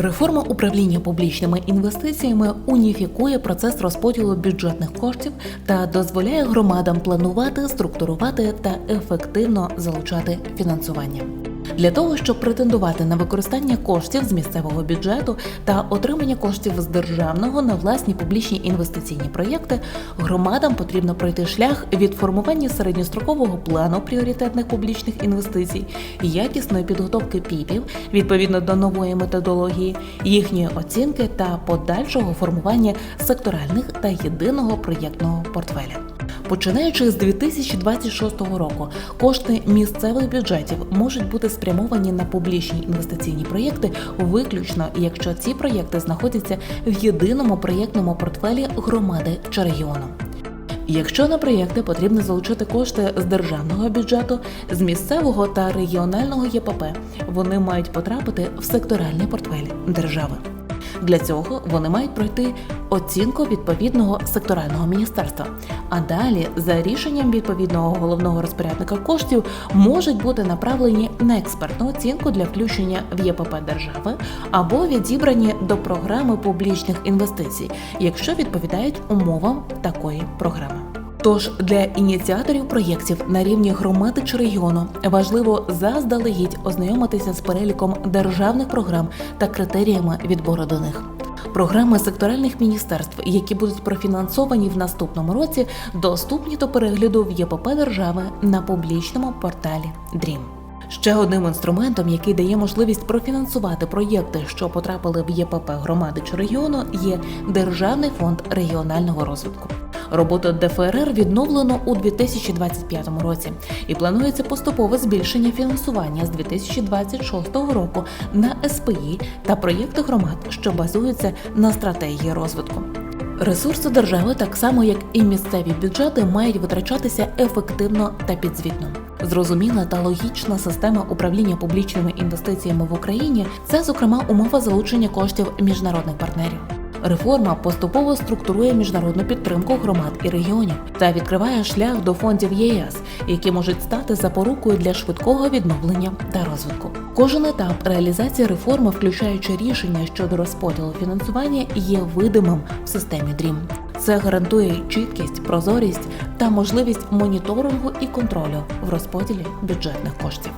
Реформа управління публічними інвестиціями уніфікує процес розподілу бюджетних коштів та дозволяє громадам планувати, структурувати та ефективно залучати фінансування. Для того щоб претендувати на використання коштів з місцевого бюджету та отримання коштів з державного на власні публічні інвестиційні проєкти, громадам потрібно пройти шлях від формування середньострокового плану пріоритетних публічних інвестицій, якісної підготовки ПІПів відповідно до нової методології, їхньої оцінки та подальшого формування секторальних та єдиного проєктного портфеля. Починаючи з 2026 року, кошти місцевих бюджетів можуть бути спрямовані на публічні інвестиційні проєкти виключно, якщо ці проєкти знаходяться в єдиному проєктному портфелі громади чи регіону. Якщо на проєкти потрібно залучити кошти з державного бюджету, з місцевого та регіонального ЄПП, вони мають потрапити в секторальний портфель держави. Для цього вони мають пройти оцінку відповідного секторального міністерства. А далі, за рішенням відповідного головного розпорядника коштів, можуть бути направлені на експертну оцінку для включення в ЄПП держави або відібрані до програми публічних інвестицій, якщо відповідають умовам такої програми. Тож для ініціаторів проєктів на рівні громади чи регіону важливо заздалегідь ознайомитися з переліком державних програм та критеріями відбору до них. Програми секторальних міністерств, які будуть профінансовані в наступному році, доступні до перегляду в ЄПП держави на публічному порталі DREAM. Ще одним інструментом, який дає можливість профінансувати проєкти, що потрапили в ЄПП громади чи регіону, є Державний фонд регіонального розвитку. Роботу ДФРР відновлено у 2025 році і планується поступове збільшення фінансування з 2026 року на СПІ та проєкти громад, що базуються на стратегії розвитку. Ресурси держави, так само як і місцеві бюджети, мають витрачатися ефективно та підзвітно. Зрозуміла та логічна система управління публічними інвестиціями в Україні це, зокрема, умова залучення коштів міжнародних партнерів. Реформа поступово структурує міжнародну підтримку громад і регіонів та відкриває шлях до фондів ЄС, які можуть стати запорукою для швидкого відновлення та розвитку. Кожен етап реалізації реформи, включаючи рішення щодо розподілу фінансування, є видимим в системі DREAM. Це гарантує чіткість, прозорість та можливість моніторингу і контролю в розподілі бюджетних коштів.